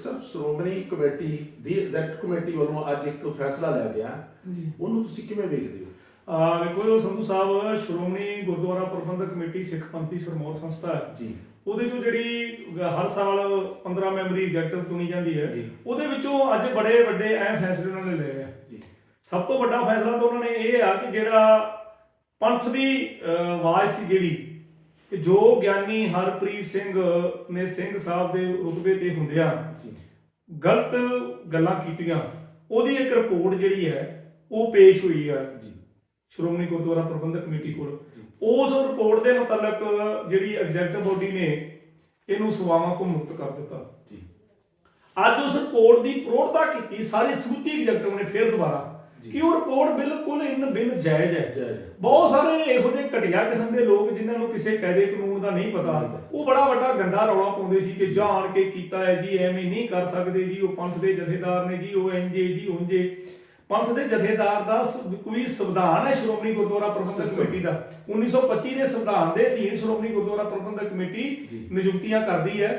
ਸਾਹਿਬ Shiromani committee ਦੀ executive committee ਵੱਲੋਂ ਅੱਜ ਇੱਕ ਫੈਸਲਾ ਲਿਆ ਗਿਆ। ਜੀ। ਉਹਨੂੰ ਤੁਸੀਂ ਕਿਵੇਂ ਵੇਖਦੇ ਹੋ? ਆ ਵੇਖੋ ਸੰਧੂ ਸਾਹਿਬ ਸ਼੍ਰੋਮਣੀ ਗੁਰਦੁਆਰਾ ਪ੍ਰਬੰਧਕ ਕਮੇਟੀ ਸਿੱਖ ਪੰਥੀ ਸਰਮੌਰ ਸੰਸਥਾ ਹੈ। ਜੀ। ਉਹਦੇ ਚੋਂ ਜਿਹੜੀ ਹਰ ਸਾਲ 15 ਮੈਂਬਰੀ ਐਗਜ਼ੈਕਟਿਵ ਚੁਣੀ ਜਾਂਦੀ ਹੈ। ਉਹਦੇ ਵਿੱਚੋਂ ਅੱਜ ਬੜੇ ਵੱਡੇ ਅਹਿਮ ਫੈਸਲੇ ਉਹਨਾਂ ਨੇ ਲਏ ਆ ਸਭ ਤੋਂ ਵੱਡਾ ਫੈਸਲਾ ਤਾਂ ਉਹਨਾਂ ਨੇ ਇਹ ਆ ਕਿ ਜਿਹੜਾ ਪੰਥ ਦੀ ਆਵਾਜ਼ ਸੀ ਜਿਹੜੀ ਕਿ ਜੋ ਗਿਆਨੀ ਹਰਪ੍ਰੀਤ ਸਿੰਘ ਨੇ ਸਿੰਘ ਸਾਹਿਬ ਦੇ ਰੁਤਬੇ ਤੇ ਹੁੰਦਿਆਂ ਗਲਤ ਗੱਲਾਂ ਕੀਤੀਆਂ ਉਹਦੀ ਇੱਕ ਰਿਪੋਰਟ ਜਿਹੜੀ ਹੈ ਉਹ ਪੇਸ਼ ਹੋਈ ਹੈ ਜੀ ਸ਼੍ਰੋਮਣੀ ਗੁਰਦੁਆਰਾ ਪ੍ਰਬੰਧਕ ਕਮੇਟੀ ਕੋਲ। ਉਸ ਰਿਪੋਰਟ ਦੇ ਮੁਤਲਕ ਜਿਹੜੀ ਐਗਜ਼ੈਕਟਿਵ ਬੋਡੀ ਨੇ ਇਹਨੂੰ ਸੇਵਾਵਾਂ ਤੋਂ ਮੁਕਤ ਕਰ ਦਿੱਤਾ ਜੀ ਅੱਜ ਉਸ ਰਿਪੋਰਟ ਦੀ ਪ੍ਰੋੜਤਾ ਕੀਤੀ ਸਾਰੀ ਸਮੁੱਚੀ ਐਗਜ਼ੈਕਟਿਵ ਨੇ ਫਿਰ ਦੁਬਾਰਾ। ਕਿ ਉਹ ਰਿਪੋਰਟ ਬਿਲਕੁਲ ਇਨ ਬਿਨ ਜਾਇਜ਼ ਹੈ। ਬਹੁਤ ਸਾਰੇ ਇਹੋ ਜਿਹੇ ਘਟੀਆ ਕਿਸਮ ਦੇ ਲੋਕ ਜਿਨ੍ਹਾਂ ਨੂੰ ਕਿਸੇ ਕਾਇਦੇ ਕਾਨੂੰਨ ਦਾ ਨਹੀਂ ਪਤਾ। ਉਹ ਬੜਾ ਵੱਡਾ ਗੰਦਾ ਰੌਲਾ ਪਾਉਂਦੇ ਸੀ ਕਿ ਜਾਣ ਕੇ ਕੀਤਾ ਹੈ ਜੀ ਐਵੇਂ ਨਹੀਂ ਕਰ ਸਕਦੇ ਜੀ ਉਹ ਪੰਥ ਦੇ ਜਥੇਦਾਰ ਨੇ ਜੀ ਉਹ ਇੰਜੇ ਜੀ ਉਂਜੇ ਪੰਥ ਦੇ ਜਥੇਦਾਰ ਦਾ ਸ- ਕੋਈ ਸੰਵਿਧਾਨ ਹੈ ਸ਼੍ਰੋਮਣੀ ਗੁਰਦੁਆਰਾ ਪ੍ਰਬੰਧਕ। ਕਮੇਟੀ ਦਾ 1925 ਦੇ ਸੰਵਿਧਾਨ ਦੇ ਅਧੀਨ ਸ਼੍ਰੋਮਣੀ ਗੁਰਦੁਆਰਾ ਪ੍ਰਬੰਧਕ ਕਮੇਟੀ। ਨਿਯੁਕਤੀਆਂ ਕਰਦੀ ਹੈ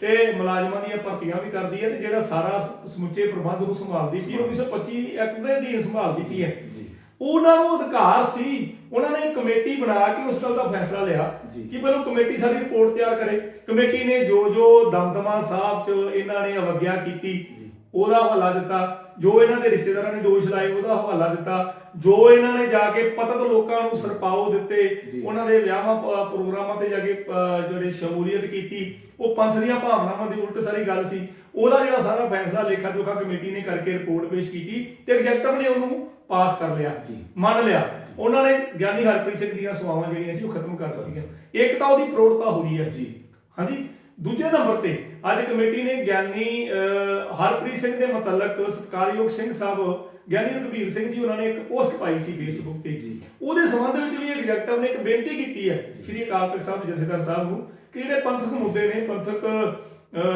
ਤੇ ਮੁਲਾਜ਼ਮਾਂ ਦੀਆਂ ਭਰਤੀਆਂ ਵੀ ਕਰਦੀ ਹੈ ਤੇ ਜਿਹੜਾ ਸਾਰਾ ਸ- ਸਮੁੱਚੇ ਪ੍ਰਬੰਧ ਨੂੰ ਸੰਭਾਲਦੀ ਸੀ 1925 ਐਕਟ ਦੇ ਅਧੀਨ ਸੰਭਾਲਦੀ ਪਈ ਹੈ ਉਹਨਾਂ ਨੂੰ ਅਧਿਕਾਰ ਸੀ ਉਹਨਾਂ ਨੇ ਕਮੇਟੀ ਬਣਾ ਕੇ ਉਸ ਗੱਲ ਦਾ ਫੈਸਲਾ ਲਿਆ। ਕਿ ਪਹਿਲਾਂ ਕਮੇਟੀ ਸਾਡੀ ਰਿਪੋਰਟ ਤਿਆਰ ਕਰੇ ਕਮੇਟੀ ਨੇ ਜੋ ਜੋ ਦਮਦਮਾ ਸਾਹਿਬ ਚ ਇਹਨਾਂ ਨੇ ਅਵਗਿਆ ਕੀਤੀ ਉਹਦਾ ਹਵਾਲਾ ਦਿੱਤਾ ਜੋ ਇਹਨਾਂ ਦੇ ਰਿਸ਼ਤੇਦਾਰਾਂ ਨੇ ਦੋਸ਼ ਲਾਏ ਉਹਦਾ ਹਵਾਲਾ ਦਿੱਤਾ। ਜੋ ਇਹਨਾਂ ਨੇ ਜਾ ਕੇ ਪਤਤ ਲੋਕਾਂ ਨੂੰ ਸਰਪਾਉ ਦਿੱਤੇ। ਉਹਨਾਂ ਦੇ ਵਿਆਹਾਂ ਪ- ਪ੍ਰੋਗਰਾਮਾਂ ਤੇ ਜਾ ਕੇ ਜਿਹੜੇ ਸ਼ਮੂਲੀਅਤ ਕੀਤੀ ਉਹ ਪੰਥ ਦੀਆਂ ਭਾਵਨਾਵਾਂ ਦੀ ਉਲਟ ਸਾਰੀ ਗੱਲ ਸੀ। ਉਹਦਾ ਜਿਹੜਾ ਸਾਰਾ ਫੈਸਲਾ ਲੇਖਾ ਜੋਖਾ ਕਮੇਟੀ ਨੇ ਕਰਕੇ ਰਿਪੋਰਟ ਪੇਸ਼ ਕੀਤੀ ਤੇ ਐਗਜ਼ੈਕਟਿਵ ਨੇ ਉਹਨੂੰ ਪਾਸ ਕਰ ਲਿਆ ਜੀ। ਮੰਨ ਲਿਆ। ਉਹਨਾਂ ਨੇ ਗਿਆਨੀ ਹਰਪ੍ਰੀਤ ਸਿੰਘ ਦੀਆਂ ਸੇਵਾਵਾਂ ਜਿਹੜੀਆਂ ਸੀ ਉਹ ਖਤਮ ਕਰ ਦਿੱਤੀਆਂ। ਇੱਕ ਤਾਂ ਉਹਦੀ ਪ੍ਰੋੜਤਾ ਹੋ ਰਹੀ ਹੈ। ਜੀ। ਹਾਂਜੀ? ਦੂਜੇ ਨੰਬਰ ਤੇ ਅੱਜ ਕਮੇਟੀ ਨੇ ਗਿਆਨੀ ਹਰਪ੍ਰੀਤ ਸਿੰਘ ਦੇ ਮੁਤਲਕ ਸਤਕਾਰਯੋਗ ਸਿੰਘ ਸਾਹਿਬ ਗਿਆਨੀ ਰਘਬੀਰ ਸਿੰਘ ਜੀ ਉਹਨਾਂ ਨੇ ਇੱਕ ਪੋਸਟ ਪਾਈ ਸੀ ਫੇਸਬੁੱਕ ਤੇ। ਜੀ। ਉਹਦੇ ਸੰਬੰਧ ਵਿੱਚ ਵੀ ਐਗਜ਼ੈਕਟਿਵ ਨੇ ਇੱਕ ਬੇਨਤੀ ਕੀਤੀ ਹੈ ਸ਼੍ਰੀ ਅਕਾਲ ਤਖਤ ਸਾਹਿਬ ਜਥੇਦਾਰ ਸਾਹਿਬ ਨੂੰ ਕਿ ਜਿਹੜੇ ਪੰਥਕ ਮੁੱਦੇ ਨੇ ਪੰਥਕ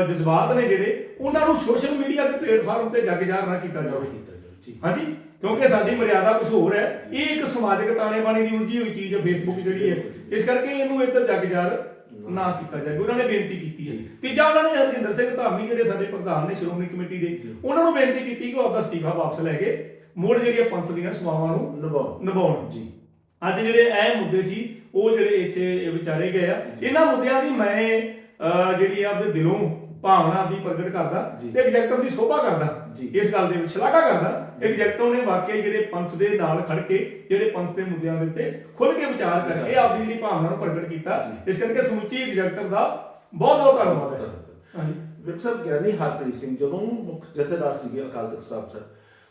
ਜਜ਼ਬਾਤ ਨੇ ਜਿਹੜੇ ਉਹਨਾਂ ਨੂੰ ਸੋਸ਼ਲ ਮੀਡੀਆ ਦੇ ਪਲੇਟਫਾਰਮ ਤੇ ਜਗ ਜ਼ਾਹਰ ਨਾ ਕੀਤਾ ਜਾਵੇ। ਕੀਤਾ ਜਾਵੇ ਜੀ। ਹਾਂਜੀ? ਕਿਉਂਕਿ ਸਾਡੀ ਮਰਿਆਦਾ ਕੁਝ ਹੋਰ ਹੈ। ਇਹ ਇੱਕ ਸਮਾਜਿਕ ਤਾਣੇ ਬਾਣੇ ਦੀ ਉਲਝੀ ਹੋਈ ਚੀਜ਼ ਹੈ ਫੇਸਬੁੱਕ ਜਿਹੜੀ ਹੈ। ਇਸ ਕਰਕੇ ਇਹਨੂੰ ਇੱਧਰ ਜਗ ਜ਼ਾਹਰ ਨਾ ਕੀਤਾ ਜਾਵੇ ਉਹਨਾਂ ਨੇ ਬੇਨਤੀ ਕੀਤੀ ਹੈ। ਤੀਜਾ ਉਹਨਾਂ ਨੇ ਹਰਜਿੰਦਰ ਸਿੰਘ ਧਾਮੀ ਜਿਹੜੇ ਸਾਡੇ ਪ੍ਰਧਾਨ ਨੇ ਸ਼੍ਰੋਮਣੀ ਕਮੇਟੀ ਦੇ ਉਹਨਾਂ ਨੂੰ ਬੇਨਤੀ ਕੀਤੀ ਕਿ ਉਹ ਆਪਦਾ ਅਸਤੀਫਾ ਵਾਪਸ ਲੈ ਕੇ ਮੁੜ ਜਿਹੜੀਆਂ ਪੰਥ ਦੀਆਂ ਸੇਵਾਵਾਂ ਨੂੰ ਨਿਭਾਓ ਨਿਭਾਉਣ। ਜੀ। ਅੱਜ ਜਿਹੜੇ ਅਹਿਮ ਮੁੱਦੇ ਸੀ ਉਹ ਜਿਹੜੇ ਇੱਥੇ ਵਿਚਾਰੇ ਗਏ ਆ ਇਹਨਾਂ ਮੁੱਦਿਆਂ ਦੀ ਮੈਂ ਜਿਹੜੀ ਆਪਦੇ ਦਿਲੋਂ ਭਾਵਨਾ ਆਪਦੀ ਪ੍ਰਗਟ ਕਰਦਾ ਜੀ। ਤੇ ਐਗਜ਼ੈਕਟਿਵ ਦੀ ਸ਼ੋਭਾ ਕਰਦਾ। ਜੀ। ਇਸ ਗੱਲ ਦੇ ਵਿੱਚ ਸ਼ਲਾਘਾ ਕਰਦਾ। ਐਗਜ਼ੈਕਟਿਵ ਨੇ ਵਾਕਈ ਜਿਹੜੇ ਪੰਥ ਦੇ ਨਾਲ ਖੜ ਕੇ ਜਿਹੜੇ ਪੰਥ ਦੇ ਮੁੱਦਿਆਂ ਦੇ ਉੱਤੇ ਖੁੱਲ ਕੇ ਵਿਚਾਰ ਕਰਕੇ ਆਪਦੀ ਜਿਹੜੀ ਭਾਵਨਾ ਨੂੰ ਪ੍ਰਗਟ ਕੀਤਾ। ਇਸ ਕਰਕੇ ਸਮੁੱਚੀ ਐਗਜ਼ੈਕਟਿਵ ਦਾ ਬਹੁਤ ਬਹੁਤ ਧੰਨਵਾਦ ਹੈ। ਹਾਂਜੀ। ਸਾਹਿਬ ਗਿਆਨੀ ਹਰਪ੍ਰੀਤ ਸਿੰਘ ਜਦੋਂ ਮੁੱਖ ਜਥੇਦਾਰ ਸੀਗੇ ਅਕਾਲ ਤਖਤ ਸਾਹਿਬ ਸਰ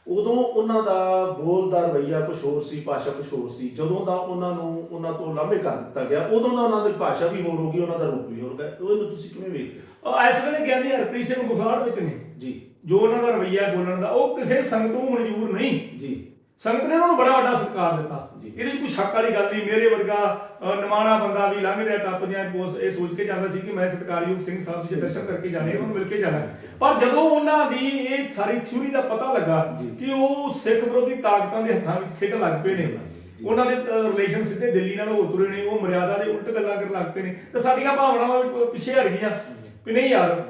ਉਦੋਂ ਉਹਨਾਂ ਦਾ ਬੋਲਦਾ ਰਵਈਆ ਕੁਛ ਹੋਰ ਸੀ ਭਾਸ਼ਾ ਕੁਛ ਹੋਰ ਸੀ ਜਦੋਂ ਦਾ ਉਹਨਾਂ ਨੂੰ ਉਹਨਾਂ ਤੋਂ ਲਾਂਭੇ ਕਰ ਦਿੱਤਾ ਗਿਆ ਉਦੋਂ ਦਾ ਉਹਨਾਂ ਦੀ ਭਾਸ਼ਾ ਵੀ ਹੋਰ ਹੋ ਗਈ ਉਹਨਾਂ ਦਾ ਰੂਪ ਵੀ ਹੋਰ ਗਿਆ। ਉਹਨੂੰ ਤੁਸੀਂ ਕਿਵੇਂ ਵੇਖਦੇ ਹੋ? ਉਹ ਇਸ ਵੇਲੇ ਗਿਆਨੀ ਹਰਪ੍ਰੀਤ ਸਿੰਘ ਗੁਫਾਰ ਵਿੱਚ ਨੇ। ਜੀ। ਜੋ ਉਹਨਾਂ ਦਾ ਰਵੱਈਆ ਬੋਲਣ ਦਾ ਉਹ ਕਿਸੇ ਸੰਗਤ ਨੂੰ ਮਨਜ਼ੂਰ ਨਹੀਂ। ਜੀ। ਸੰਗਤ ਨੇ ਉਹਨਾਂ ਨੂੰ ਬੜਾ ਵੱਡਾ ਸਤਿਕਾਰ ਦਿੱਤਾ। ਇਹਦੇ ਵਿੱਚ ਕੋਈ ਸ਼ੱਕ ਵਾਲੀ ਗੱਲ ਨਹੀਂ ਮੇਰੇ ਵਰਗਾ ਨਿਮਾਣਾ ਬੰਦਾ ਵੀ ਲੰਘ ਰਿਹਾ ਟੱਪ ਜਾਂ ਕੋਸ ਇਹ ਸੋਚ ਕੇ ਜਾਂਦਾ ਸੀ ਕਿ ਮੈਂ ਸਤਿਕਾਰਯੋਗ ਸਿੰਘ ਸਾਹਿਬ ਜੀ ਦੇ ਦਰਸ਼ਨ ਕਰਕੇ ਜਾਣੇ ਉਹਨਾਂ ਮਿਲ ਕੇ ਜਾਣਾ। ਪਰ ਜਦੋਂ ਉਹਨਾਂ ਦੀ ਇਹ ਸਾਰੀ ਥਿਊਰੀ ਦਾ ਪਤਾ ਲੱਗਾ। ਕਿ ਉਹ ਸਿੱਖ ਵਿਰੋਧੀ ਤਾਕਤਾਂ ਦੇ ਹੱਥਾਂ ਵਿੱਚ ਖੇਡਣ ਲੱਗ ਪਏ ਨੇ। ਉਹਨਾਂ ਦੇ ਰਿਲੇਸ਼ਨ ਸਿੱਧੇ ਦਿੱਲੀ ਨਾਲ ਹੋ ਤੁਰੇ ਨੇ ਉਹ ਮਰਿਆਦਾ ਦੇ ਉਲਟ ਗੱਲਾਂ ਕਰਨ ਲੱਗ ਪਏ ਨੇ। ਤੇ ਸਾਡੀਆਂ ਭਾਵਨਾਵਾਂ ਵੀ ਪਿੱਛੇ ਹਟ ਗਈਆਂ। ਵੀ ਨਹੀਂ ਯਾਰ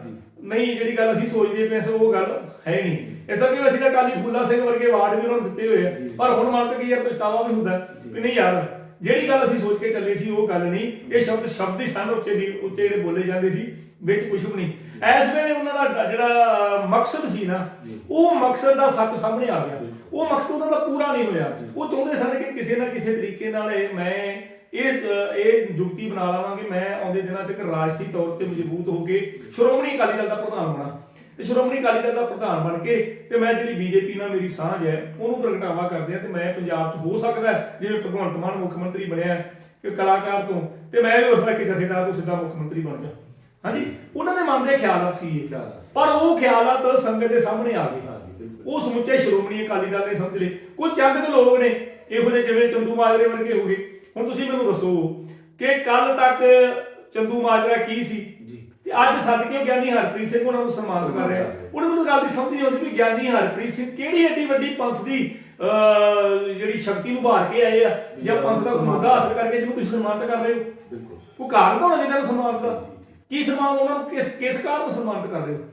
ਨਹੀਂ ਜਿਹੜੀ ਗੱਲ ਅਸੀਂ ਸੋਚਦੇ ਪਏ ਸੀ ਉਹ ਗੱਲ ਹੈ ਨਹੀਂ। ਇਸ ਕਰਕੇ ਅਸੀਂ ਤਾਂ ਕਾਲੀ ਫੂਲਾ ਸਿੰਘ ਵਰਗੇ ਵਾਰਡ ਵੀ ਉਹਨਾਂ ਨੂੰ ਦਿੱਤੇ ਹੋਏ ਆ। ਪਰ ਹੁਣ ਮਨ ਤੱਕ ਯਾਰ ਪਛਤਾਵਾ ਵੀ ਹੁੰਦਾ ਵੀ ਨਹੀਂ ਯਾਰ ਜਿਹੜੀ ਗੱਲ ਅਸੀਂ ਸੋਚ ਕੇ ਚੱਲੇ ਸੀ ਉਹ ਗੱਲ ਨਹੀਂ। ਇਹ ਸ਼ਬਦ ਸ਼ਬਦ ਹੀ ਸਨ ਉੱਚੇ ਦੀ ਉੱਤੇ ਜਿਹੜੇ ਬੋਲੇ ਜਾਂਦੇ ਸੀ ਵਿੱਚ ਕੁਝ ਵੀ ਨਹੀਂ। ਇਸ ਵੇਲੇ ਉਹਨਾਂ ਦਾ ਜਿਹੜਾ ਮਕਸਦ ਸੀ ਨਾ ਉਹ ਮਕਸਦ ਦਾ ਸੱਚ ਸਾਹਮਣੇ ਆ ਗਿਆ। ਉਹ ਮਕਸਦ ਉਹਨਾਂ ਦਾ ਪੂਰਾ ਨਹੀਂ ਹੋਇਆ। ਉਹ ਚਾਹੁੰਦੇ ਸਨ ਕਿ ਕਿਸੇ ਨਾ ਕਿਸੇ ਤਰੀਕੇ ਨਾਲ ਇਹ ਮੈਂ ਇਹ ਇਹ ਜੁਗਤੀ ਬਣਾ ਲਵਾਂਗੇ। ਮੈਂ ਆਉਂਦੇ ਦਿਨਾਂ ਤੱਕ ਰਾਜਸੀ ਤੌਰ ਤੇ ਮਜ਼ਬੂਤ ਹੋ ਕੇ ਸ਼੍ਰੋਮਣੀ ਅਕਾਲੀ ਦਲ ਦਾ ਪ੍ਰਧਾਨ ਬਣਾ। ਤੇ ਸ਼੍ਰੋਮਣੀ ਅਕਾਲੀ ਦਲ ਦਾ ਪ੍ਰਧਾਨ ਬਣ ਕੇ ਤੇ ਮੈਂ ਜਿਹੜੀ ਬੀਜੇਪੀ ਨਾਲ ਮੇਰੀ ਸਾਂਝ ਹੈ ਉਹਨੂੰ ਪ੍ਰਗਟਾਵਾ ਕਰਦੇ ਆ ਤੇ ਮੈਂ ਪੰਜਾਬ 'ਚ ਹੋ ਸਕਦਾ ਜਿਵੇਂ ਭਗਵੰਤ ਮਾਨ ਮੁੱਖ ਮੰਤਰੀ ਬਣਿਆ ਕਿ ਕਲਾਕਾਰ ਤੋਂ। ਤੇ ਮੈਂ ਵੀ ਉਸ ਦਾ ਇੱਕ ਜਥੇਦਾਰ ਤੋਂ ਸਿੱਧਾ ਮੁੱਖ ਮੰਤਰੀ ਬਣ ਜਾ। ਹਾਂਜੀ? ਉਹਨਾਂ ਦੇ ਮਨ ਦੇ ਖਿਆਲਾਤ ਸੀ ਇਹ। ਖਿਆਲਾਤ ਸੀ। ਪਰ ਉਹ ਖਿਆਲਾਤ ਸੰਗਤ ਦੇ ਸਾਹਮਣੇ ਆ ਗਏ। ਉਹ ਸਮੁੱਚੇ ਸ਼੍ਰੋਮਣੀ ਅਕਾਲੀ ਦਲ ਨੇ ਸਮਝ ਲਏ। ਕੁਝ ਚੰਦ ਕੁ ਲੋਕ ਨੇ ਇਹੋ ਜਿਹੇ ਜਿਵੇਂ ਚੰਦੂ ਮਾਜਰੇ ਵਰਗੇ ਹੋ ਗਏ। ਹੁਣ ਤੁਸੀਂ ਮੈਨੂੰ ਦੱਸੋ ਕਿ ਕੱਲ ਤੱਕ ਚੰਦੂ ਮਾਜਰਾ ਕੀ ਸੀ? ਜੀ। ਤੇ ਅੱਜ ਸਦਕੇ ਗਿਆਨੀ ਹਰਪ੍ਰੀਤ ਸਿੰਘ ਉਹਨਾਂ ਨੂੰ ਸਨਮਾਨਿਤ ਕਰ ਰਿਹਾ। ਉਹਨਾਂ ਨੂੰ ਗੱਲ ਦੀ ਸਮਝ ਨਹੀਂ ਆਉਂਦੀ ਵੀ ਗਿਆਨੀ ਹਰਪ੍ਰੀਤ ਸਿੰਘ ਕਿਹੜੀ ਏਡੀ ਵੱਡੀ ਪੰਥ ਦੀ ਜਿਹੜੀ ਸ਼ਕਤੀ ਨੂੰ ਭਾਰ ਕੇ ਆਏ ਆ ਜਾਂ ਪੰਥ ਦਾ ਮੁੱਦਾ ਹਾਸਲ ਕਰਕੇ ਜਿਹਨੂੰ ਤੁਸੀਂ ਸਨਮਾਨਿਤ ਕਰ ਰਹੇ ਹੋ? ਬਿਲਕੁਲ। ਉਹ ਕਾਰਨ ਹੋਣਾ ਜਿਹਨਾਂ ਨੂੰ ਸਨਮਾਨਿਤ ਕੀ ਸਨਮਾਨ ਉਹਨਾਂ ਨੂੰ ਕਿਸ ਕਿਸ ਕਾਰਨ ਸਨਮਾਨਿਤ ਕਰ ਰਹੇ ਹੋ?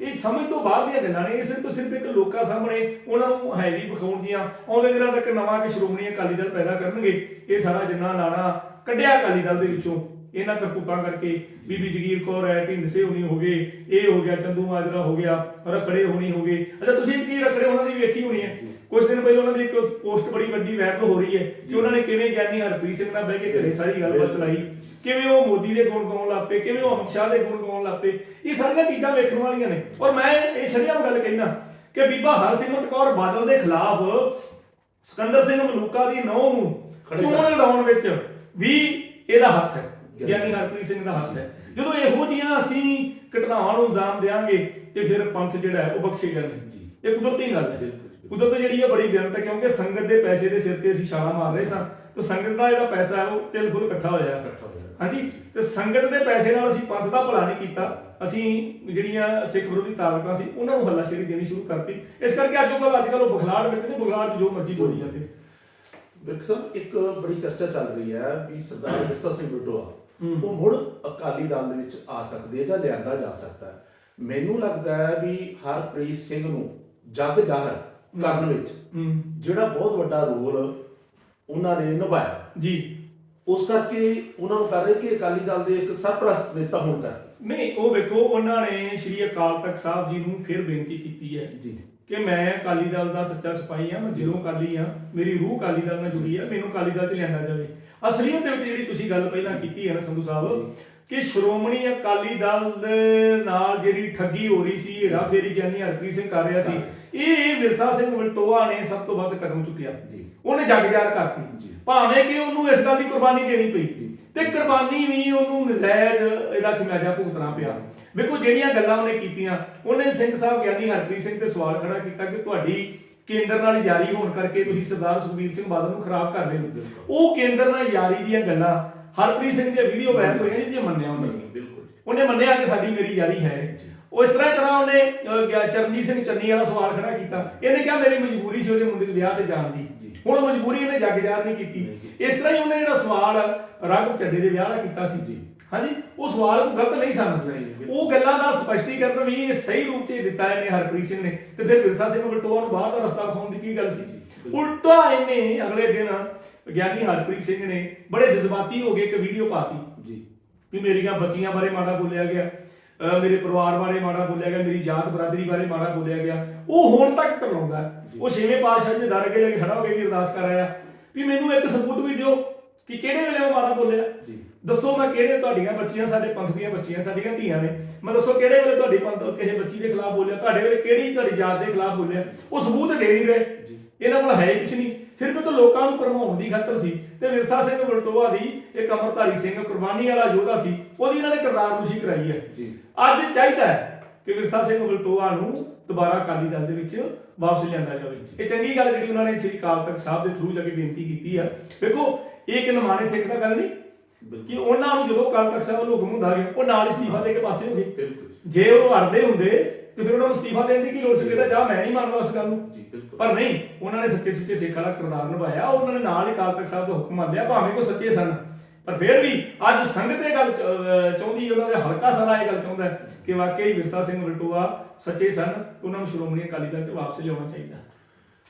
ਇਹ ਸਮਝ ਤੋਂ ਬਾਹਰ ਦੀਆਂ ਗੱਲਾਂ ਨੇ, ਇਹ ਸਿਰਫ ਸਿਰਫ ਇੱਕ ਲੋਕਾਂ ਸਾਹਮਣੇ ਉਹਨਾਂ ਨੂੰ ਹੈਵੀ ਵਿਖਾਉਣ ਦੀਆਂ। ਆਉਂਦੇ ਦਿਨਾਂ ਤੱਕ ਨਵਾਂ ਕਿ ਸ਼੍ਰੋਮਣੀ ਅਕਾਲੀ ਦਲ ਪੈਦਾ ਕਰਨਗੇ। ਇਹ ਸਾਰਾ ਜਿੰਨਾ ਲਾਣਾ ਕੱਢਿਆ ਅਕਾਲੀ ਦਲ ਦੇ ਵਿੱਚੋਂ। ਇਹਨਾਂ ਕਰਤੂਤਾਂ ਕਰਕੇ ਬੀਬੀ ਜਗੀਰ ਕੌਰ ਹੈ ਢਿੰਡਸੇ ਹੋਣੀ ਹੋ ਗਏ ਇਹ ਹੋ ਗਿਆ ਚੰਦੂ ਮਾਜਰਾ ਹੋ ਗਿਆ ਰਖੜੇ ਹੋਣੀ ਹੋ ਗਏ। ਅੱਛਾ ਤੁਸੀਂ ਕੀ ਰਖੜੇ ਉਹਨਾਂ ਦੀ ਵੇਖੀ ਹੋਣੀ ਹੈ? ਕੁਝ ਦਿਨ ਪਹਿਲਾਂ ਉਹਨਾਂ ਦੀ ਇੱਕ ਪੋਸਟ ਬੜੀ ਵੱਡੀ ਵਾਇਰਲ ਹੋ ਰਹੀ ਹੈ ਕਿ ਉਹਨਾਂ ਨੇ ਕਿਵੇਂ ਗਿਆਨੀ ਹਰਪ੍ਰੀਤ ਸਿੰਘ ਨਾਲ ਬਹਿ ਕੇ ਘਰੇ ਸਾਰੀ ਗੱਲਬਾਤ ਚਲਾਈ। ਕਿਵੇਂ ਉਹ ਮੋਦੀ ਦੇ ਗੁਣ ਗਾਉਣ ਲੱਪੇ ਕਿਵੇਂ ਉਹ ਅਮਿਤ ਸ਼ਾਹ ਦੇ ਗੁਣ ਗਾਉਣ ਲੱਪੇ ਇਹ ਸਾਰੀਆਂ ਚੀਜ਼ਾਂ ਵੇਖਣ ਵਾਲੀਆਂ ਨੇ। ਔਰ ਮੈਂ ਇਹ ਸ਼ਰੀਆਮ ਗੱਲ ਕਹਿਣਾ ਕਿ ਬੀਬਾ ਹਰਸਿਮਰਤ ਕੌਰ ਬਾਦਲ ਦੇ ਖਿਲਾਫ ਸਿਕੰਦਰ ਸਿੰਘ ਮਲੂਕਾ ਦੀ ਨੌ ਨੂੰ ਚੋਣ ਲੜਾਉਣ ਵਿੱਚ ਵੀ ਇਹਦਾ ਹੱਥ ਹੈ। ਗਿਆਨੀ ਹਰਪ੍ਰੀਤ ਸਿੰਘ ਦਾ ਹੱਥ ਹੈ ਜਦੋਂ ਇਹੋ ਜੀਆਂ ਅਸੀਂ ਘਟਨਾਵਾਂ ਨੂੰ ਅੰਜਾਮ ਦੇਾਂਗੇ ਤੇ ਫਿਰ ਪੰਥ ਜਿਹੜਾ ਹੈ ਉਹ ਬਖਸ਼ੇ ਜਾਂਦੇ ਜੀ। ਇਹ ਕੁਦਰਤੀ ਗੱਲ ਹੈ। ਕੁਦਰਤ ਜਿਹੜੀ ਹੈ ਬੜੀ ਬੇਅੰਤ ਹੈ ਕਿਉਂਕਿ ਸੰਗਤ ਦੇ ਪੈਸੇ ਦੇ ਸਿਰ ਤੇ ਅਸੀਂ ਛਾਲਾਂ ਮਾਰ ਰਹੇ ਸਾਂ ਤੇ ਸੰਗਤ ਦਾ ਜਿਹੜਾ ਪੈਸਾ ਹੈ ਉਹ ਤਿਲ ਫੁੱਲ ਇਕੱਠਾ ਹੈ ਇਕੱਠਾ ਹੋਇਆ। ਹਾਂਜੀ ਤੇ ਸੰਗਤ ਦੇ ਪੈਸੇ ਨਾਲ ਅਸੀਂ ਪੰਥ ਦਾ ਭਲਾ ਨਹੀਂ ਕੀਤਾ ਅਸੀਂ ਜਿਹੜੀਆਂ ਸਿੱਖ ਵਿਰੋਧੀ ਤਾਕਤਾਂ ਸੀ ਉਹਨਾਂ ਨੂੰ ਹੱਲਾਸ਼ੇਰੀ ਦੇਣੀ ਸ਼ੁਰੂ ਕਰਤੀ ਇਸ ਕਰਕੇ ਅੱਜ ਉਹ ਅੱਜ ਕੱਲ ਉਹ ਬਖਲਾੜ ਵਿੱਚ ਨੇ ਬਖਲਾੜ 'ਚ ਜੋ ਮਰਜ਼ੀ ਬੋਲੀ ਜਾਂਦੇ ਨੇ। ਵਿਕਸਮ ਇੱਕ ਬੜੀ ਚਰਚਾ ਚੱਲ ਰਹੀ ਹੈ ਵੀ ਸਰਦਾਰ ਵਿਰਸਾ ਸਿੰਘ ਬਟੋਆ। ਉਹ ਮੁੜ ਅਕਾਲੀ ਦਲ ਦੇ ਵਿੱਚ ਆ ਸਕਦੇ ਹੈ ਜਾਂ ਲਿਆਂਦਾ ਜਾ ਸਕਦਾ ਹੈ। ਮੈਨੂੰ ਲੱਗਦਾ ਹੈ ਵੀ ਹਰਪ੍ਰੀਤ ਸਿੰਘ ਨੂੰ ਜੱਗ ਜ਼ਾਹਰ ਕਰਨ ਵਿੱਚ ਜਿਹੜਾ ਬਹੁਤ ਵੱਡਾ ਰੋਲ ਉਹਨਾਂ ਨੇ ਨਿਭਾਇਆ। ਜੀ। ਉਸ ਕਰਕੇ ਉਹਨਾਂ ਨੂੰ ਕਰ ਰਹੇ ਕਿ ਅਕਾਲੀ ਦਲ ਦੇ ਇੱਕ ਸਰਪ੍ਰਸਤ ਨੇਤਾ ਹੋਣ ਕਰਕੇ। ਨਹੀਂ ਉਹ ਵੇਖੋ ਉਹਨਾਂ ਨੇ ਸ਼੍ਰੀ ਅਕਾਲ ਤਖਤ ਸਾਹਿਬ ਜੀ ਨੂੰ ਫਿਰ ਬੇਨਤੀ ਕੀਤੀ ਹੈ ਜੀ। ਕਿ ਮੈਂ ਅਕਾਲੀ ਦਲ ਦਾ ਸੱਚਾ ਸਿਪਾਹੀ ਆ ਮੈਂ ਦਿਲੋਂ ਅਕਾਲੀ ਆ ਮੇਰੀ ਰੂਹ ਅਕਾਲੀ ਦਲ ਨਾਲ ਜੁੜੀ ਆ ਮੈਨੂੰ ਅਕਾਲੀ ਦਲ 'ਚ ਲਿਆਂਦਾ ਜਾਵੇ। ਅਸਲੀਅਤ ਦੇ ਵਿੱਚ ਜਿਹੜੀ ਤੁਸੀਂ ਗੱਲ ਪਹਿਲਾਂ ਕੀਤੀ ਹੈ ਨਾ ਸੰਧੂ ਸਾਹਿਬ ਕਿ ਸ਼੍ਰੋਮਣੀ ਅਕਾਲੀ ਦਲ ਦੇ ਨਾਲ ਜਿਹੜੀ ਠੱਗੀ ਹੋ ਰਹੀ ਸੀ ਰਾਫੇਰੀ ਗਿਆਨੀ ਹਰਪ੍ਰੀਤ ਸਿੰਘ ਕਰ ਰਿਹਾ ਸੀ ਇਹ ਵਿਰਸਾ ਸਿੰਘ ਵਲਟੋਆ ਨੇ ਸਭ ਤੋਂ ਵੱਧ ਕਦਮ ਚੁੱਕਿਆ ਜੀ। ਉਹਨੇ ਜਗ ਜਾਰ ਕਰਤੀ। ਭਾਵੇਂ ਕਿ ਉਹਨੂੰ ਇਸ ਗੱਲ ਦੀ ਕੁਰਬਾਨੀ ਦੇਣੀ ਪਈ ਤੇ ਕੁਰਬਾਨੀ ਵੀ ਉਹਨੂੰ ਨਜਾਇਜ਼ ਇਹਦਾ ਖਿਮਾਜਾ ਭੁਗਤਣਾ ਪਿਆ ਵੇਖੋ ਜਿਹੜੀਆਂ ਗੱਲਾਂ ਉਹਨੇ ਕੀਤੀਆਂ ਉਹਨੇ ਸਿੰਘ ਸਾਹਿਬ ਗਿਆਨੀ ਹਰਪ੍ਰੀਤ ਸਿੰਘ ਤੇ ਸਵਾਲ ਖੜਾ ਕੀਤਾ ਕਿ ਤੁਹਾਡੀ ਕੇਂਦਰ ਨਾਲ ਯਾਰੀ ਹੋਣ ਕਰਕੇ ਤੁਸੀਂ ਸਰਦਾਰ ਸੁਖਬੀਰ ਸਿੰਘ ਬਾਦਲ ਨੂੰ ਖਰਾਬ ਕਰ ਰਹੇ ਹੋ। ਉਹ ਕੇਂਦਰ ਨਾਲ ਯਾਰੀ ਦੀਆਂ ਗੱਲਾਂ ਹਰਪ੍ਰੀਤ ਸਿੰਘ ਦੀਆਂ ਵੀਡੀਓ ਵਾਇਰਲ ਹੋਈਆਂ ਜੀ ਮੰਨਿਆ ਉਹਨੇ। ਬਿਲਕੁਲ ਉਹਨੇ ਮੰਨਿਆ ਕਿ ਸਾਡੀ ਮੇਰੀ ਯਾਰੀ ਹੈ। ਉਹ ਇਸ ਤਰ੍ਹਾਂ ਤਰ੍ਹਾਂ ਉਹਨੇ ਚਰਨਜੀਤ ਸਿੰਘ ਚੰਨੀ ਵਾਲਾ ਸਵਾਲ ਖੜਾ ਕੀਤਾ। ਇਹਨੇ ਕਿਹਾ ਮੇਰੀ ਮਜਬੂਰੀ ਸੀ ਉਹਦੇ ਮੁੰਡੇ ਦੇ ਵਿਆਹ ਤੇ ਜਾਣ ਦੀ। ਹੁਣ ਮਜਬੂਰੀ ਇਹਨੇ ਜੱਗ ਜਾਰ ਨਹੀਂ ਕੀਤੀ ਇਸ ਤਰ੍ਹਾਂ ਹੀ ਉਹਨੇ ਜਿਹੜਾ ਸਵਾਲ ਰਘਬ ਚੱਡੇ ਦੇ ਵਿਆਹ ਦਾ ਕੀਤਾ ਸੀ। ਜੀ। ਹਾਂਜੀ ਉਹ ਸਵਾਲ ਗਲਤ ਨਹੀਂ ਸਮਝਦੇ। ਉਹ ਗੱਲਾਂ ਦਾ ਸਪਸ਼ਟੀਕਰਨ ਵੀ ਇਹ ਸਹੀ ਰੂਪ 'ਚ ਦਿੱਤਾ ਇਹਨੇ ਹਰਪ੍ਰੀਤ ਸਿੰਘ ਨੇ। ਤੇ ਫਿਰ ਵਿਰਸਾ ਸਿੰਘ ਬਲਟੋਆ ਨੂੰ ਬਾਹਰ ਦਾ ਰਸਤਾ ਵਿਖਾਉਣ ਦੀ ਕੀ ਗੱਲ ਸੀ। ਉਲਟਾ ਇਹਨੇ ਅਗਲੇ ਦਿਨ ਗਿਆਨੀ ਹਰਪ੍ਰੀਤ ਸਿੰਘ ਨੇ ਬੜੇ ਜਜ਼ਬਾਤੀ ਹੋ ਕੇ ਇੱਕ ਵੀਡੀਓ ਪਾਤੀ। ਜੀ। ਵੀ ਮੇਰੀਆਂ ਬੱਚੀਆਂ ਬਾਰੇ ਮਾੜਾ ਬੋਲਿਆ ਗਿਆ ਮੇਰੇ ਪਰਿਵਾਰ ਬਾਰੇ ਮਾੜਾ ਬੋਲਿਆ ਗਿਆ ਮੇਰੀ ਜਾਤ ਬਰਾਦਰੀ ਬਾਰੇ ਮਾੜਾ ਬੋਲਿਆ ਗਿਆ। ਉਹ ਹੁਣ ਤੱਕ ਕਰਲਾਉਂਦਾ ਹੈ। ਉਹ ਛੇਵੇਂ ਪਾਤਸ਼ਾਹ ਦੇ ਦਰ ਅੱਗੇ ਜਾ ਕੇ ਖੜਾ ਹੋ ਕੇ ਵੀ ਅਰਦਾਸ ਕਰ ਆਇਆ। ਵੀ ਮੈਨੂੰ ਇੱਕ ਸਬੂਤ ਵੀ ਦਿਓ ਕਿ ਕਿਹੜੇ ਵੇਲੇ ਉਹ ਮਾੜਾ ਬੋਲਿਆ? ਜੀ। ਦੱਸੋ ਮੈਂ ਕਿਹੜੇ ਤੁਹਾਡੀਆਂ ਬੱਚੀਆਂ ਸਾਡੇ ਪੰਥ ਦੀਆਂ ਬੱਚੀਆਂ ਸਾਡੀਆਂ ਧੀਆਂ ਨੇ? ਮੈਂ ਦੱਸੋ ਕਿਹੜੇ ਵੇਲੇ ਤੁਹਾਡੀ ਪੰਥ ਕਿਸੇ ਬੱਚੀ ਦੇ ਖਿਲਾਫ ਬੋਲਿਆ? ਤੁਹਾਡੇ ਵੇਲੇ ਕਿਹੜੀ ਤੁਹਾਡੀ ਜਾਤ ਦੇ ਖਿਲਾਫ ਬੋਲਿਆ? ਉਹ ਸਬੂਤ ਦੇ ਨਹੀਂ ਰਹੇ। ਇਹਨਾਂ ਕੋਲ ਹੈ ਹੀ ਕੁਛ ਨਹੀਂ। ਸਿਰਫ ਇੱਕ ਲੋਕਾਂ ਨੂੰ ਭਰਮਾਉਣ ਦੀ ਖਾਤਰ ਸੀ। ਤੇ ਵਿਰਸਾ ਸਿੰਘ ਬਲਟੋਆ ਦੀ ਇੱਕ ਅਮਰਧਾਰੀ ਸਿੰਘ ਕੁਰਬਾਨੀ ਵਾਲਾ ਯੋਧਾ ਸੀ ਉਹਦੀ ਇਹਨਾਂ ਨੇ ਕਿਰਦਾਰਨੁਸ਼ੀ ਕਰਾਈ ਹੈ। ਅੱਜ ਚਾਹੀਦਾ ਹੈ ਕਿ ਵਿਰਸਾ ਸਿੰਘ ਬਲਟੋਆ ਨੂੰ ਦੁਬਾਰਾ ਅਕਾਲੀ ਦਲ ਦੇ ਵਿੱਚ ਵਾਪਸ ਲਿਆਂਦਾ ਜਾਵੇ। ਇਹ ਚੰਗੀ ਗੱਲ ਜਿਹੜੀ ਉਹਨਾਂ ਨੇ ਸ੍ਰੀ ਅਕਾਲ ਤਖਤ ਸਾਹਿਬ ਦੇ ਥਰੂ ਜਾ ਕੇ ਬੇਨਤੀ ਕੀਤੀ ਆ। ਵੇਖੋ ਇਹ ਇੱਕ ਨਮਾਨੇ ਸਿੱਖ ਦਾ ਗੱਲ ਨਹੀਂ। ਕਿ ਉਹਨਾਂ ਨੂੰ ਜਦੋਂ ਅਕਾਲ ਤਖਤ ਸਾਹਿਬ ਵੱਲੋਂ ਹੁਕਮ ਹੁੰਦਾ ਗਿਆ ਉਹ ਨਾਲ ਹੀ ਅਸਤੀਫਾ ਦੇ ਕੇ ਪਾਸੇ ਹੋ ਗਏ। ਬਿਲਕੁਲ ਜੇ। ਉਹ ਅੜਦੇ ਹੁੰਦੇ ਤੇ ਫਿਰ ਉਹਨਾਂ ਨੂੰ ਅਸਤੀਫਾ ਦੇਣ ਦੀ ਕੀ ਲੋੜ ਸੀ? ਕਹਿੰਦਾ ਜਾ ਮੈਂ ਨਹੀਂ ਮੰਨਦਾ ਇਸ ਗੱਲ ਨੂੰ। ਜੀ ਬਿਲਕੁਲ। ਪਰ ਨਹੀਂ ਉਹਨਾਂ ਨੇ ਸੱਚੇ ਸੁੱਚੇ ਸਿੱਖ ਵਾਲਾ ਕਿਰਦਾਰ ਨਿਭਾਇਆ। ਉਹਨਾਂ ਨੇ ਨਾਲ ਹੀ ਅਕਾਲ ਤਖਤ ਸਾਹਿਬ ਦਾ ਹੁਕਮ ਮੰਨ ਲਿਆ ਭਾਵੇਂ ਕੋ ਸੱਚੇ ਸਨ। ਪਰ ਫਿਰ ਵੀ ਅੱਜ ਸੰਗਤ ਇਹ ਗੱਲ ਚਾਹੁੰਦੀ ਉਹਨਾਂ ਦੇ ਹਲਕਾ ਸਾਰਾ ਇਹ ਗੱਲ ਚਾਹੁੰਦਾ ਕਿ ਵਾਕਈ ਵਿਰਸਾ ਸਿੰਘ ਵਲਟੋਆ ਸੱਚੇ ਸਨ ਉਹਨਾਂ ਨੂੰ ਸ਼੍ਰੋਮਣੀ ਅਕਾਲੀ ਦਲ ਚ ਵਾਪਸ ਲਿਆਉਣਾ ਚਾਹੀਦਾ।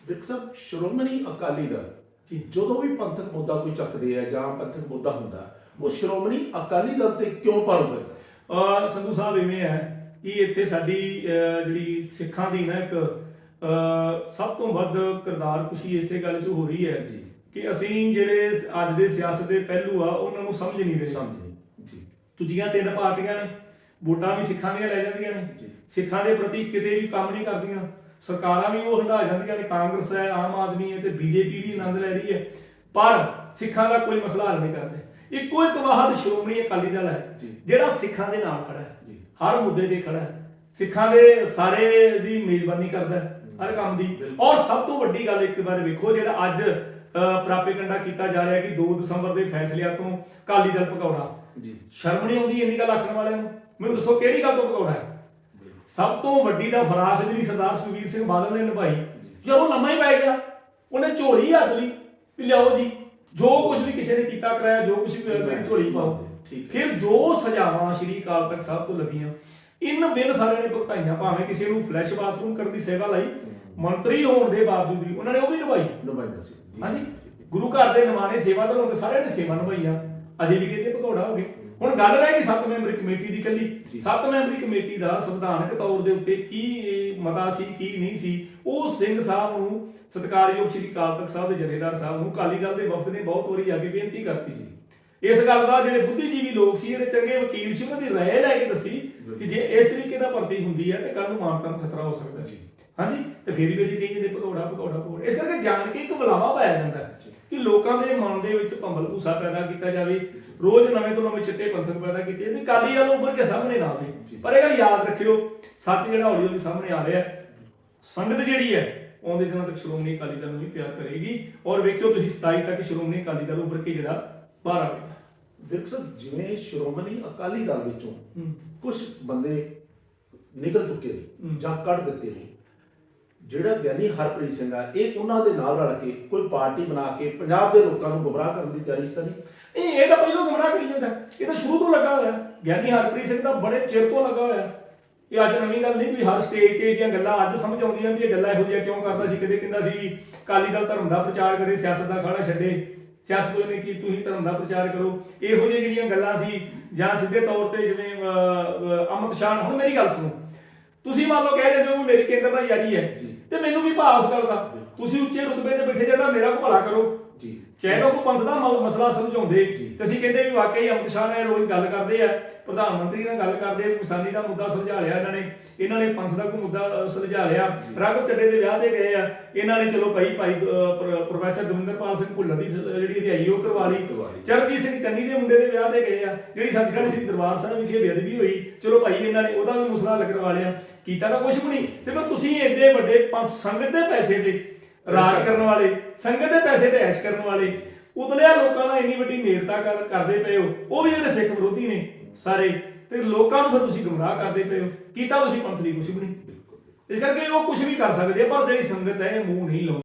ਵਿਕਸਮ ਸ਼੍ਰੋਮਣੀ ਅਕਾਲੀ ਦਲ ਜੀ। ਜਦੋਂ ਵੀ ਪੰਥਕ ਮੁੱਦਾ ਕੋਈ ਚੱਕਦੇ ਆ ਜਾਂ ਪੰਥਕ ਮੁੱਦਾ ਹੁੰਦਾ ਉਹ ਸ਼੍ਰੋਮਣੀ ਅਕਾਲੀ ਦਲ ਤੇ ਕਿਉਂ ਪਰ ਹੁੰਦਾ ਅਹ ਸੰਧੂ ਸਾਹਿਬ ਇਵੇਂ ਹੈ ਕਿ ਇੱਥੇ ਸਾਡੀ ਜਿਹੜੀ ਸਿੱਖਾਂ ਦੀ ਨਾ ਇੱਕ ਸਭ ਤੋਂ ਵੱਧ ਕਿਰਦਾਰ ਕੁਸ਼ੀ ਇਸੇ ਗੱਲ 'ਚ ਹੋ ਰਹੀ ਹੈ ਜੀ। ਕਿ ਅਸੀਂ ਜਿਹੜੇ ਅੱਜ ਦੇ ਸਿਆਸਤ ਦੇ ਪਹਿਲੂ ਆ ਉਹਨਾਂ ਨੂੰ ਸਮਝ ਨਹੀਂ ਰਹੇ। ਸਮਝ ਜੀ। ਦੂਜੀਆਂ ਤਿੰਨ ਪਾਰਟੀਆਂ ਨੇ ਵੋਟਾਂ ਵੀ ਸਿੱਖਾਂ ਦੀਆਂ ਲੈ ਜਾਂਦੀਆਂ ਨੇ। ਸਿੱਖਾਂ ਦੇ ਪ੍ਰਤੀ ਕਿਤੇ ਵੀ ਕੰਮ ਨਹੀਂ ਕਰਦੀਆਂ। ਸਰਕਾਰਾਂ ਵੀ ਉਹ ਹੰਡਾ ਜਾਂਦੀਆਂ ਨੇ ਕਾਂਗਰਸ ਹੈ ਆਮ ਆਦਮੀ ਹੈ ਤੇ ਬੀਜੇਪੀ ਵੀ ਆਨੰਦ ਲੈ ਰਹੀ ਹੈ। ਪਰ ਸਿੱਖਾਂ ਦਾ ਕੋਈ ਮਸਲਾ ਹੱਲ ਨਹੀਂ ਕਰਦੇ। ਇੱਕੋ ਇੱਕ ਵਾਹਦ ਸ਼੍ਰੋਮਣੀ ਅਕਾਲੀ ਦਲ ਹੈ। ਜਿਹੜਾ ਸਿੱਖਾਂ ਦੇ ਨਾਲ ਖੜਾ ਹੈ। ਹਰ ਮੁੱਦੇ ਤੇ ਖੜਾ ਹੈ। ਸਿੱਖਾਂ ਦੇ ਸਾਰੇ ਦੀ ਮੇਜ਼ਬਾਨੀ ਕਰਦਾ ਹੈ ਹਰ ਕੰਮ ਦੀ। ਔਰ ਸਭ ਤੋਂ ਵੱਡੀ ਗੱਲ ਇੱਕ ਵਾਰ ਵੇਖੋ ਜਿਹੜਾ ਅੱਜ ਪ੍ਰਾਪੇਕੰਡਾ ਕੀਤਾ ਜਾ ਰਿਹਾ ਕਿ 2 ਦਸੰਬਰ ਦੇ ਫੈਸਲਿਆਂ ਤੋਂ ਅਕਾਲੀ ਦਲ ਪਕੌੜਾ ਜੀ। ਸ਼ਰਮ ਨਹੀਂ ਆਉਂਦੀ ਇੰਨੀ ਗੱਲ ਆਖਣ ਵਾਲਿਆਂ ਨੂੰ? ਮੈਨੂੰ ਦੱਸੋ ਕਿਹੜੀ ਗੱਲ ਤੋਂ ਪਕੌੜਾ ਹੈ? ਸਭ ਤੋਂ ਵੱਡੀ ਦਾ ਫਰਾਖ ਜਿਹੜੀ ਸਰਦਾਰ ਸੁਖਬੀਰ ਸਿੰਘ ਬਾਦਲ ਨੇ ਨਿਭਾਈ ਜਦੋਂ ਲੰਮਾ ਹੀ ਪੈ ਗਿਆ ਉਹਨੇ ਝੋਲੀ ਹੱਥ ਲਈ ਵੀ ਲਿਆਓ ਜੀ। ਜੋ ਕੁਝ ਵੀ ਕਿਸੇ ਨੇ ਕੀਤਾ ਕਰਾਇਆ ਜੋ ਕੁਝ ਵੀ ਹੋਇਆ ਮੇਰੀ ਝੋਲੀ ਪਾਓ। ਫਿਰ ਜੋ ਸਜ਼ਾਵਾਂ ਸ਼੍ਰੀ ਅਕਾਲ ਤਖਤ ਸਾਹਿਬ ਤੋਂ ਲੱਗੀਆਂ ਇਨ ਬਿਨ ਸਾਰਿਆਂ ਨੇ ਭੁਗਤਾਈਆਂ ਭਾਵੇਂ ਕਿਸੇ ਨੂੰ ਫਲੈਸ਼ ਬਾਥਰੂਮ ਕਰਨ ਦੀ ਸੇਵਾ ਲਈ ਮੰਤਰੀ ਹੋਣ ਦੇ ਬਾਵਜੂਦ ਵੀ ਉਹਨਾਂ ਨੇ ਉਹ ਵੀ ਨਿਭਾਈ। ਨੁਮਾਇੰਦਾ ਸੀ। ਹਾਂਜੀ। ਗੁਰੂ ਘਰ ਦੇ ਨਿਮਾਣੇ ਸੇਵਾਦਾਰ ਹੁੰਦੇ ਸਾਰਿਆਂ ਨੇ ਸੇਵਾ ਨਿਭਾਈ ਆ। ਅਜੇ ਵੀ ਕਹਿੰਦੇ ਭਗੌੜਾ ਹੋ ਗਏ ਹੁਣ ਗੱਲ ਰਹਿ ਗਈ ਸੱਤ ਮੈਂਬਰੀ ਕਮੇਟੀ ਦੀ ਕੱਲੀ ਜੀ। ਸੱਤ ਮੈਂਬਰੀ ਕਮੇਟੀ ਦਾ ਸੰਵਿਧਾਨਕ ਤੌਰ ਦੇ ਉੱਤੇ ਕੀ ਇਹ ਮਤਾ ਸੀ ਕੀ ਨਹੀਂ ਸੀ ਉਹ ਸਿੰਘ ਸਾਹਿਬ ਨੂੰ ਸਤਿਕਾਰਯੋਗ ਸ੍ਰੀ ਅਕਾਲ ਤਖਤ ਸਾਹਿਬ ਦੇ ਜਥੇਦਾਰ ਸਾਹਿਬ ਨੂੰ ਅਕਾਲੀ ਦਲ ਦੇ ਵਫਦ ਨੇ ਬਹੁਤ ਵਾਰੀ ਆ ਕੇ ਬੇਨਤੀ ਕਰਤੀ ਜੀ। ਇਸ ਗੱਲ ਦਾ ਜਿਹੜੇ ਬੁੱਧੀਜੀਵੀ ਲੋਕ ਸੀ ਜਿਹੜੇ ਚੰਗੇ ਵਕੀਲ ਸੀ ਉਹਨਾਂ ਦੀ ਰਾਏ ਲੈ ਕੇ ਦੱਸੀ ਕਿ ਜੇ ਇਸ ਤਰੀਕੇ ਦਾ ਭਰਤੀ ਹੁੰਦੀ ਹੈ ਤੇ ਕੱਲ ਨੂੰ ਮਾਨਤਾ ਨੂੰ ਖਤਰਾ ਹੋ ਸਕਦਾ ਜੀ। ਹਾਂਜੀ? ਤੇ ਫਿਰ ਵੀ ਜੀ ਕਹੀ ਜਾਂਦੇ ਭਗੌੜਾ ਭਗੌੜਾ ਭਗੌੜਾ ਇਸ ਕਰਕੇ ਜਾਣ ਕੇ ਇੱਕ ਬੁਲਾਵਾ ਪਾਇਆ ਜਾਂਦਾ ਹੈ। ਕਿ ਲੋਕਾਂ ਦੇ ਮਨ ਦੇ ਵਿੱਚ ਭੰਬਲ ਭੂਸਾ ਪੈਦਾ ਕੀਤਾ ਜਾਵੇ ਰੋਜ਼ ਨਵੇਂ ਤੋਂ ਨਵੇਂ ਚਿੱਟੇ ਪੰਥਕ ਪੈਦਾ ਕੀਤੇ ਇਹਦੀ ਕਾਲੀ ਵਾਲੋਂ ਉੱਭਰ ਕੇ ਸਾਹਮਣੇ ਨਾ ਆਵੇ। ਪਰ ਇਹ ਗੱਲ ਯਾਦ ਰੱਖਿਓ ਸੱਚ ਜਿਹੜਾ ਹੌਲੀ ਹੌਲੀ ਸਾਹਮਣੇ ਆ ਰਿਹਾ ਸੰਗਤ ਜਿਹੜੀ ਹੈ ਆਉਂਦੇ ਦਿਨਾਂ ਤੱਕ ਸ਼੍ਰੋਮਣੀ ਅਕਾਲੀ ਦਲ ਨੂੰ ਵੀ ਪਿਆਰ ਕਰੇਗੀ। ਔਰ ਵੇਖਿਓ ਤੁਸੀਂ 27 ਤੱਕ ਸ਼੍ਰੋਮਣੀ ਅਕਾਲੀ ਦਲ ਉੱਭਰ ਕੇ ਜਿਹੜਾ ਬਾਹਰ ਆਵੇਗਾ ਵਿਰਕ ਜਿਵੇਂ ਸ਼੍ਰੋਮਣੀ ਅਕਾਲੀ ਦਲ ਵਿੱਚੋਂ ਕੁਝ ਬੰਦੇ ਨਿਕਲ ਚੁੱਕੇ ਨੇ। ਜਾਂ ਕੱਢ ਦਿੱਤੇ ਨੇ। ਜਿਹੜਾ ਗਿਆਨੀ ਹਰਪ੍ਰੀਤ ਸਿੰਘ ਆ ਇਹ ਉਹਨਾਂ ਦੇ ਨਾਲ ਰਲ ਕੇ ਕੋਈ ਪਾਰਟੀ ਬਣਾ ਕੇ ਪੰਜਾਬ ਦੇ ਲੋਕਾਂ ਨੂੰ ਗੁੰਮਰਾਹ ਕਰਨ ਦੀ ਤਿਆਰੀ ਤਾਂ ਨਹੀਂ ਇਹ ਇਹ ਤਾਂ ਪਹਿਲਾਂ ਗੁੰਮਰਾਹ ਕਰੀ ਜਾਂਦਾ। ਇਹ ਤਾਂ ਸ਼ੁਰੂ ਤੋਂ ਲੱਗਾ ਹੋਇਆ। ਗਿਆਨੀ ਹਰਪ੍ਰੀਤ ਸਿੰਘ ਤਾਂ ਬੜੇ ਚਿਰ ਤੋਂ ਲੱਗਾ ਹੋਇਆ। ਇਹ ਅੱਜ ਨਵੀਂ ਗੱਲ ਨਹੀਂ ਵੀ ਹਰ ਸਟੇਜ ਤੇ ਇਹਦੀਆਂ ਗੱਲਾਂ ਅੱਜ ਸਮਝ ਆਉਂਦੀਆਂ ਵੀ ਇਹ ਗੱਲਾਂ ਇਹੋ ਜਿਹੀਆਂ ਕਿਉਂ ਕਰਦਾ ਸੀ ਕਦੇ ਕਹਿੰਦਾ ਸੀ ਵੀ ਕਾਲੀ ਦਲ ਧਰਮ ਦਾ ਪ੍ਰਚਾਰ ਕਰੇ ਸਿਆਸਤ ਦਾ ਖਾੜਾ ਛੱਡੇ ਸਿਆਸਤ ਕੋਈ ਨੇ ਕੀ ਤੁਸੀਂ ਧਰਮ ਦਾ ਪ੍ਰਚਾਰ ਕਰੋ ਇਹੋ ਜਿਹੀਆਂ ਜਿਹੜੀਆਂ ਗੱਲਾਂ ਸੀ ਜਾਂ ਸਿੱਧੇ ਤੌਰ ਤੇ ਜਿਵੇਂ ਅਮਿਤ ਸ਼ਾਹ ਹੁਣ ਮੇਰੀ ਗੱਲ ਸੁਣੋ ਤੁਸੀਂ ਮੰਨ ਲਓ ਕਹਿ ਜਾਂਦੇ ਹੋ ਵੀ ਮੇਰੀ ਕੇਂਦਰ ਨਾਲ ਯਾਰੀ ਹੈ ਜੀ। ਤੇ ਮੈਨੂੰ ਵੀ ਭਾਵ ਕਰਦਾ। ਤੁਸੀਂ ਉੱਚੇ ਰੁਤਬੇ ਤੇ ਬੈਠੇ ਜਾਂਦਾ, ਮੇਰਾ ਕੋ ਭਲਾ ਕਰੋ। ਤਾਂ ਕੋਈ ਪੰਥ ਦਾ ਮ- ਮਸਲਾ ਸਮਝਾਉਂਦੇ ਜੀ। ਤੇ ਅਸੀਂ ਕਹਿੰਦੇ ਵੀ ਵਾਕਈ ਅਮਿਤ ਸ਼ਾਹ ਨੇ ਰੋਜ਼ ਗੱਲ ਕਰਦੇ ਆ ਪ੍ਰਧਾਨ ਮੰਤਰੀ ਨਾਲ ਗੱਲ ਕਰਦੇ ਆ ਕਿਸਾਨੀ ਦਾ ਮੁੱਦਾ ਸੁਲਝਾ ਲਿਆ ਇਹਨਾਂ ਨੇ ਇਹਨਾਂ ਨੇ ਪੰਥ ਦਾ ਕੋਈ ਮੁੱਦਾ ਅ, ਸੁਲਝਾ ਲਿਆ। ਰਘੁ ਚੱਡੇ ਦੇ ਵਿਆਹ ਤੇ ਗਏ ਆ ਇਹਨਾਂ ਨੇ ਚਲੋ ਭਾਈ ਭਾਈ ਅ, ਪ੍ਰ- ਪ੍ਰੋਫੈਸਰ ਦਵਿੰਦਰਪਾਲ ਸਿੰਘ ਭੁੱਲਰ ਦੀ ਅ, ਜਿਹੜੀ ਰਿਹਾਈ ਉਹ ਕਰਵਾ ਲਈ। ਕਰਵਾ ਲਈ। ਚਰਨਜੀਤ ਸਿੰਘ ਚੰਨੀ ਦੇ ਮੁੰਡੇ ਦੇ ਵਿਆਹ ਤੇ ਗਏ ਆ ਜਿਹੜੀ ਸੱਚਖੰਡ ਸ੍ਰੀ ਦਰਬਾਰ ਸਾਹਿਬ ਵਿਖੇ ਬੇਅਦਬੀ ਹੋਈ ਚਲੋ ਭਾਈ ਇਹਨਾਂ ਨੇ ਉਹਦਾ ਵੀ ਮੁਸਲਾ ਕਰਵਾ ਲਿਆ। ਕੀਤਾ ਤਾਂ ਕੁਝ ਵੀ ਨਹੀਂ। ਦੇਖੋ ਤੁਸੀਂ ਐਡੇ ਵੱਡੇ ਪੰਥ ਸੰਗਤ ਦੇ ਪੈਸੇ ਤੇ ਰਾਜ ਕਰਨ ਵਾਲੇ, ਸੰਗਤ ਦੇ ਪੈਸੇ ਤੇ ਐਸ਼ ਕਰਨ ਵਾਲੇ ਉਤਲਿਆ ਲੋਕਾਂ ਨਾਲ ਇੰਨੀ ਵੱਡੀ ਨੇੜਤਾ ਕਰਦੇ ਪਏ ਹੋ, ਉਹ ਵੀ ਜਿਹੜੇ ਸਿੱਖ ਵਿਰੋਧੀ ਨੇ ਸਾਰੇ, ਤੇ ਲੋਕਾਂ ਨੂੰ ਫਿਰ ਤੁਸੀਂ ਗੁੰਮਰਾਹ ਕਰਦੇ ਪਏ ਹੋ, ਕੀਤਾ ਤੁਸੀਂ ਪੰਥ ਲਈ ਕੁਝ ਵੀ ਨਹੀਂ। ਇਸ ਕਰਕੇ ਉਹ ਕੁਝ ਵੀ ਕਰ ਸਕਦੇ ਆ, ਪਰ ਜਿਹੜੀ ਸੰਗਤ ਹੈ, ਇਹ ਮੂੰਹ ਨਹੀਂ ਲਾਉਂਦੀ।